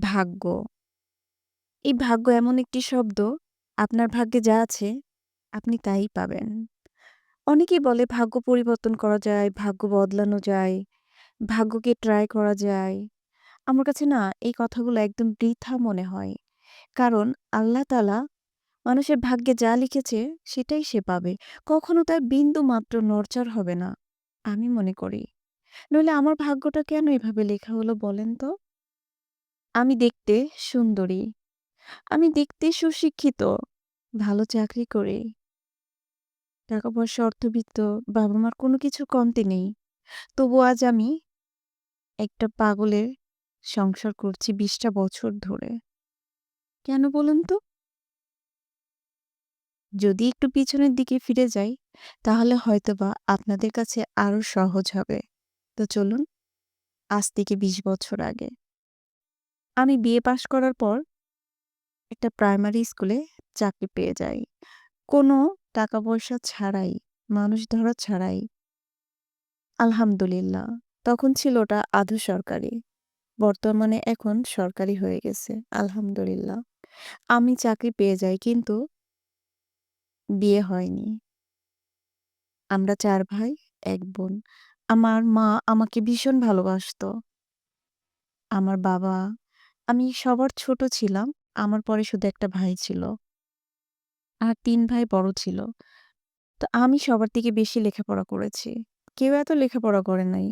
ভাগ্য। এই ভাগ্য এমন একটি শব্দ, আপনার ভাগ্যে যা আছে, আপনি তাই পাবেন। অনেকেই বলে ভাগ্য পরিবর্তন করা যায়, ভাগ্য বদলানো যায়, ভাগ্যকে ট্রাই করা যায়। আমার কাছে না এই কথাগুলো একদম বৃথা মনে হয়। কারণ আল্লাহ তাআলা মানুষের ভাগ্যে যা লিখেছে সেটাই সে পাবে। কখনো তার বিন্দু মাত্র নড়চড় হবে না। আমি মনে করি। নইলে আমার ভাগ্যটা কেন এভাবে লেখা হলো বলেন তো? আমি দেখতে সুন্দরী। আমি দেখতে সুশিক্ষিত। ভালো চাকরি করি। টাকা-পয়সা, অর্থবিত্ত, বাবা-মার কোনো কিছু কমতি নেই। তবু আজ আমি একটা পাগলের সংসার করছি বিশটা বছর ধরে। কেন বলুন তো? যদি একটু পিছনের দিকে ফিরে যাই, তাহলে হয়তোবা আপনাদের কাছে আরও সহজ হবে। তো চলুন, আজ থেকে ২০ বছর আগে। আমি বিএ পাশ করার পর একটা প্রাইমারি স্কুলে চাকরি পেয়ে যাই। কোনো টাকা-পয়সা ছাড়াই, মানুষ ধরা ছাড়াই। আলহামদুলিল্লাহ। তখন ছিল ওটা আধা সরকারি। বর্তমানে এখন সরকারি হয়ে গেছে। আলহামদুলিল্লাহ। আমি চাকরি পেয়ে যাই কিন্তু বিয়ে হয়নি। আমরা চার ভাই, এক বোন। আমার মা আমাকে ভীষণ ভালোবাসতো। আমার বাবা, আমি সবার ছোট ছিলাম। আমার পরে শুধু একটা ভাই ছিল। আর ৩ ভাই বড় ছিল। তো আমি সবার থেকে বেশি লেখাপড়া করেছি। কেউ এত লেখাপড়া করে নাই।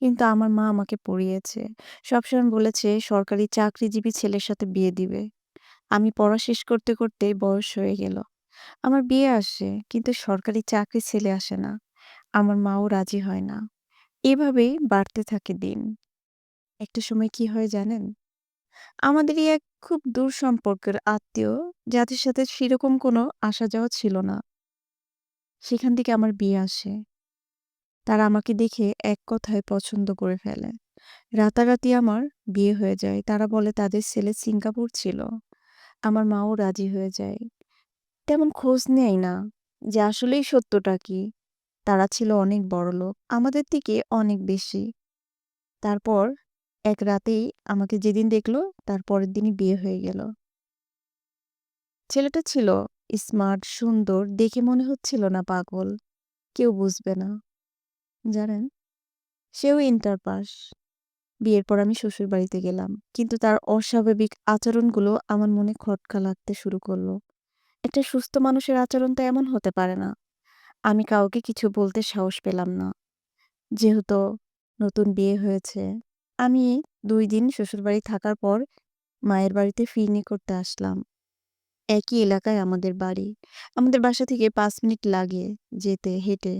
কিন্তু আমার মা আমাকে পড়িয়েছে। সবসময় বলেছে সরকারি চাকরিজীবী ছেলের সাথে বিয়ে দিবে। আমি পড়া শেষ করতে, করতে বয়স হয়ে গেল। আমার বিয়ে আসে কিন্তু সরকারি চাকরির ছেলে আসে না। আমার মাও রাজি হয় না। এভাবেই বাড়তে থাকে দিন। একটা সময় কি হয় জানেন? আমাদেরই এক খুব দূর সম্পর্কের আত্মীয়, যাদের সাথে সেরকম কোনো আসা যাওয়া ছিল না। সেখান থেকে আমার বিয়ে আসে। তারা আমাকে দেখে এক কথায় পছন্দ করে ফেলে। রাতারাতি আমার বিয়ে হয়ে যায়। তারা বলে তাদের ছেলে সিঙ্গাপুর ছিল। আমার মাও রাজি হয়ে যায়। তেমন খোঁজ নেয় না যে আসলেই সত্যটা কি। তারা ছিল অনেক বড়লোক। আমাদের থেকে অনেক বেশি। তারপর এক রাতেই আমাকে যেদিন দেখল তার পরের দিনই বিয়ে হয়ে গেল। ছেলেটা ছিল স্মার্ট, সুন্দর, দেখে মনে হচ্ছিল না পাগল। কেউ বুঝবে না। জানেন? সেও ইন্টার পাস। বিয়ের পর আমি শ্বশুরবাড়িতে গেলাম। কিন্তু তার অস্বাভাবিক আচরণগুলো আমার মনে খটকা লাগতে শুরু করল একটা সুস্থ মানুষের আচরণ তো এমন হতে পারে না। আমি কাউকে কিছু বলতে সাহস পেলাম না। যেহেতু নতুন বিয়ে হয়েছে। আমি দুই দিন শ্বশুরবাড়ি থাকার পর মায়ের বাড়িতে ফিরনি করতে আসলাম। একই এলাকায় আমাদের বাড়ি। আমাদের বাসা থেকে পাঁচ মিনিট লাগে যেতে, হেঁটে।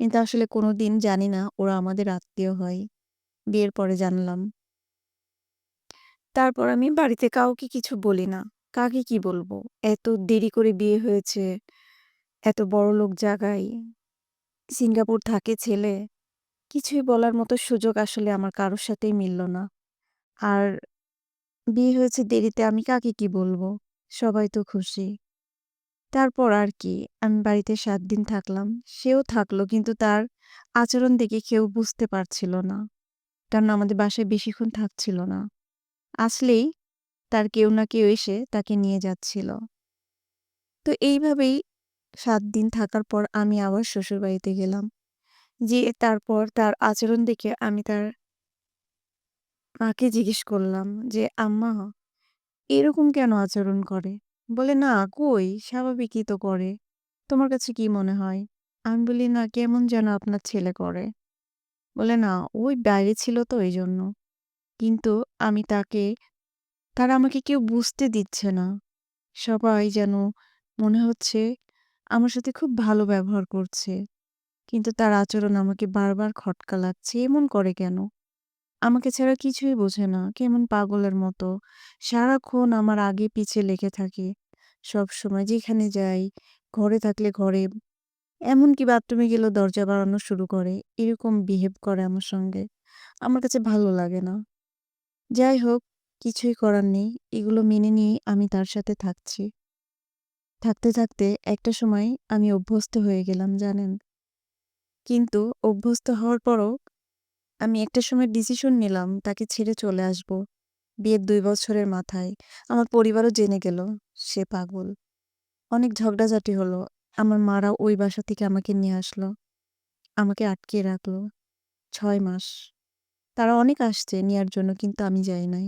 কিন্তু আসলে কোনো দিন জানি না ওরা আমাদের আত্মীয় হয়। বিয়ের পরে জানলাম। তারপর আমি বাড়িতে কাউকে কিছু বলি না। কাকে কি বলব? এত দেরি করে বিয়ে হয়েছে। এত বড়লোক জায়গায়। সিঙ্গাপুর থাকে ছেলে। কিছুই বলার মতো সুযোগ আসলে আমার কারোর সাথেই মিলল না। আর বিয়ে হয়েছে দেরিতে, আমি কাকে কি বলব? সবাই তো খুশি। তারপর আর কি, আমি বাড়িতে ৭ দিন থাকলাম। সেও থাকল কিন্তু তার আচরণ দেখে কেউ বুঝতে পারছিল না। কারণ আমাদের বাসায় বেশিক্ষণ থাকছিল না। আসলেই তার কেউ না কেউ এসে তাকে নিয়ে যাচ্ছিল। তো এইভাবেই ৭ দিন থাকার পর আমি আবার শ্বশুরবাড়িতে গেলাম। যেয়ে তারপর তার আচরণ দেখে আমি তার মাকে জিজ্ঞেস করলাম যে, "আম্মা এরকম কেন আচরণ করে?" বলে, "না কই স্বাভাবিকই তো করে। তোমার কাছে কি মনে হয়?" আমি বলি, "না কেমন যেন আপনার ছেলে করে।" বলে, "না ওই বাইরে ছিল তো এইজন্য।" কিন্তু আমি তাকে তারা আমাকে কেউ বুঝতে দিচ্ছে না। সবাই যেন মনে হচ্ছে আমার সাথে খুব ভালো ব্যবহার করছে। কিন্তু তার আচরণ আমাকে বারবার খটকা লাগছে। এমন করে কেন? আমাকে ছাড়া কিছুই বোঝে না। কেমন পাগলের মতো। সারাক্ষণ আমার আগে পিছে লেগে থাকে। সবসময় যেখানে যাই, ঘরে থাকলে ঘরে, এমনকি বাথরুমে গেলেও দরজা বাড়ানো শুরু করে। এরকম বিহেভ করে আমার সঙ্গে। আমার কাছে ভালো লাগে না। যাই হোক কিছুই করার নেই। এগুলো মেনে নিয়েই আমি তার সাথে থাকছি। থাকতে, থাকতে একটা সময় আমি অভ্যস্ত হয়ে গেলাম জানেন? কিন্তু অভ্যস্ত হওয়ার পরও আমি একটা সময় ডিসিশন নিলাম তাকে ছেড়ে চলে আসব। বিয়ের দুই বছরের মাথায় আমার পরিবারও জেনে গেল সে পাগল। অনেক ঝগড়াঝাটি হলো। আমার মারা ওই বাসা থেকে আমাকে নিয়ে আসলো। আমাকে আটকিয়ে রাখল ছয় মাস। তারা অনেক আসছে নেওয়ার জন্য কিন্তু আমি যাই নাই।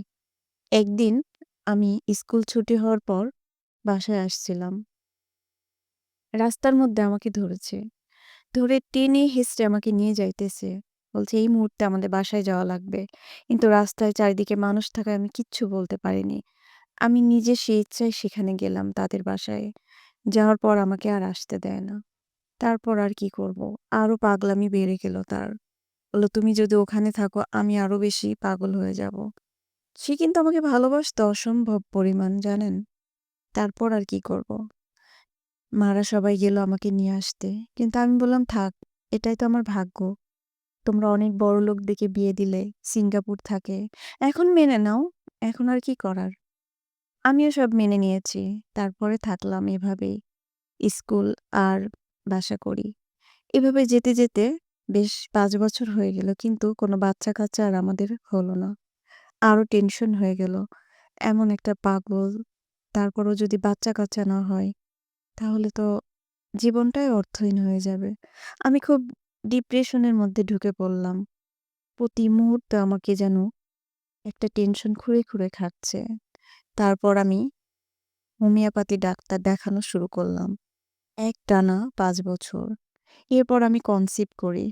একদিন আমি স্কুল ছুটি হওয়ার পর বাসায় আসছিলাম। রাস্তার মধ্যে আমাকে ধরেছে। ধরে টেনে হেঁচড়ে আমাকে নিয়ে যাইতেছে। বলছে, এই মুহূর্তে আমাদের বাসায় যাওয়া লাগবে। কিন্তু রাস্তায় চারিদিকে মানুষ থাকায় আমি কিচ্ছু বলতে পারিনি। আমি নিজে সে ইচ্ছায় সেখানে গেলাম তাদের বাসায়। যাওয়ার পর আমাকে আর আসতে দেয় না। তারপর আর কি করব? আরও পাগলামি বেড়ে গেল তার। বলল, তুমি যদি ওখানে থাকো, আমি আরও বেশি পাগল হয়ে যাব। সে কিন্তু আমাকে ভালোবাসতো অসম্ভব পরিমাণ, জানেন? তারপর আর কি করব? মারা সবাই গেল আমাকে নিয়ে আসতে। কিন্তু আমি বললাম থাক, এটাই তো আমার ভাগ্য। তোমরা অনেক বড়লোক দেখে বিয়ে দিলে, সিঙ্গাপুর থাকে। এখন মেনে নাও, এখন আর কি করার? আমিও সব মেনে নিয়েছি। তারপরে থাকলাম এভাবেই। স্কুল আর বাসা করি। এভাবে যেতে, যেতে বেশ ৫ বছর হয়ে গেল। কিন্তু কোনো বাচ্চা-কাচ্চা আর আমাদের হলো না। আরও টেনশন হয়ে গেল। এমন একটা পাগল, তারপরও যদি বাচ্চা-কাচ্চা না হয়, তাহলে তো জীবনটাই অর্থহীন হয়ে যাবে। আমি খুব ডিপ্রেশনের মধ্যে ঢুকে পড়লাম। প্রতি মুহূর্তে আমাকে যেন একটা টেনশন খুঁড়ে, খুঁড়ে খাচ্ছে। তারপর আমি হোমিওপ্যাথি ডাক্তার দেখানো শুরু করলাম। একটানা পাঁচ বছর। এরপর আমি কনসিভ করি।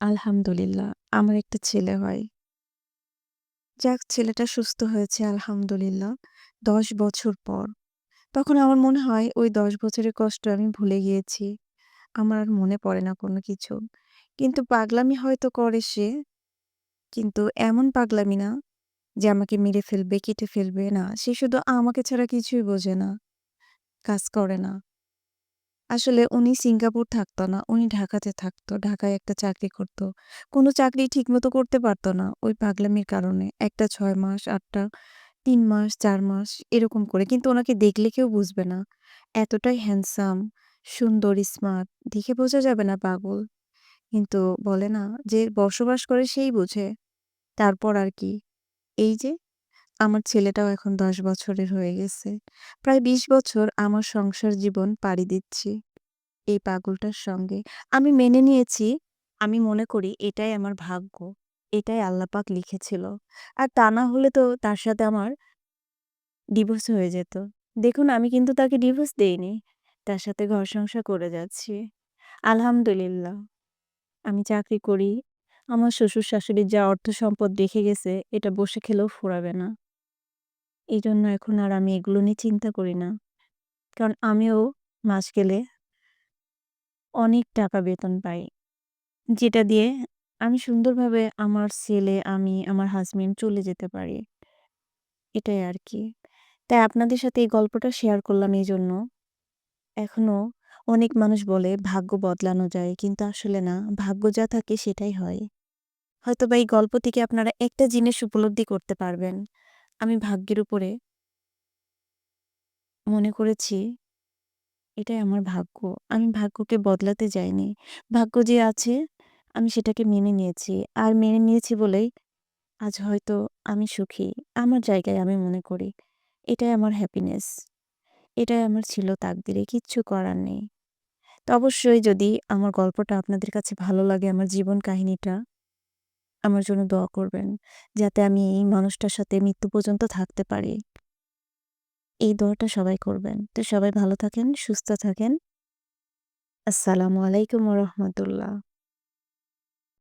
আলহামদুলিল্লাহ আমার একটা ছেলে হয়। যাক ছেলেটা সুস্থ হয়েছে আলহামদুলিল্লাহ ১০ বছর পর। তখন আমার মনে হয় ওই ১০ বছরের কষ্ট আমি ভুলে গিয়েছি। আমার আর মনে পড়ে না কোনো কিছু। কিন্তু পাগলামি হয়তো করে সে। কিন্তু এমন পাগলামি না যে আমাকে মেরে ফেলবে, কেটে ফেলবে না। সে শুধু আমাকে ছাড়া কিছুই বোঝে না। কাজ করে না। আসলে উনি সিঙ্গাপুর থাকতো না। উনি ঢাকাতে থাকতো। ঢাকায় একটা চাকরি করত। কোনো চাকরি ঠিকমতো করতে পারত না ওই পাগলামির কারণে। একটা ৬ মাস, ৮ টা ৩ মাস, ৪ মাস এরকম করে। কিন্তু ওনাকে দেখলে কেউ বুঝবে না। এতটাই হ্যান্ডসাম, সুন্দর, স্মার্ট দেখে বোঝা যাবে না পাগল। কিন্তু বলে না যে বসবাস করে সেই বোঝে। তারপর আর কি? এই যে আমার ছেলেটাও এখন ১০ বছরের হয়ে গেছে। প্রায় ২০ বছর আমার সংসার জীবন পাড়ি দিচ্ছি এই পাগলটার সঙ্গে। আমি মেনে নিয়েছি, আমি মনে করি এটাই আমার ভাগ্য। এটাই আল্লাহ পাক লিখেছিল। আর তা না হলে তো তার সাথে আমার ডিভোর্স হয়ে যেত। দেখুন, আমি কিন্তু তাকে ডিভোর্স দেইনি। তার সাথে ঘর সংসার করে যাচ্ছি। আলহামদুলিল্লাহ। আমি চাকরি করি। আমার শ্বশুর-শাশুড়ি যা অর্থ সম্পদ রেখে গেছে, এটা বসে খেলেও ফুরাবে না। এইজন্য এখন আর আমি এগুলো নিয়ে চিন্তা করি না। কারণ আমিও মাস গেলে অনেক টাকা বেতন পাই। যেটা দিয়ে আমি সুন্দরভাবে আমার ছেলে, আমি, আমার হাসব্যান্ড চলে যেতে পারি। এটাই আর কি। তাই আপনাদের সাথে এই গল্পটা শেয়ার করলাম এইজন্য। এখনও অনেক মানুষ বলে ভাগ্য বদলানো যায়। কিন্তু আসলে না, ভাগ্য যা থাকে সেটাই হয়। হয়তোবা এই গল্প থেকে আপনারা একটা জিনিস উপলব্ধি করতে পারবেন। আমি ভাগ্যের উপরে মনে করেছি এটাই আমার ভাগ্য। আমি ভাগ্যকে বদলাতে যাইনি। ভাগ্য যে আছে আমি সেটাকে মেনে নিয়েছি। আর মেনে নিয়েছি বলেই আজ হয়তো আমি সুখী। আমার জায়গায় আমি মনে করি। এটাই আমার হ্যাপিনেস। এটাই আমার ছিল তাকদিরে কিচ্ছু করার নেই। তো অবশ্যই যদি আমার গল্পটা আপনাদের কাছে ভালো লাগে আমার জীবন কাহিনীটা আমার জন্য দোয়া করবেন। যাতে আমি এই মানুষটার সাথে মৃত্যু পর্যন্ত থাকতে পারি। এই দোয়াটা সবাই করবেন। তো সবাই ভালো থাকেন, সুস্থ থাকেন। আসসালামু আলাইকুম রাহমাতুল্লাহ।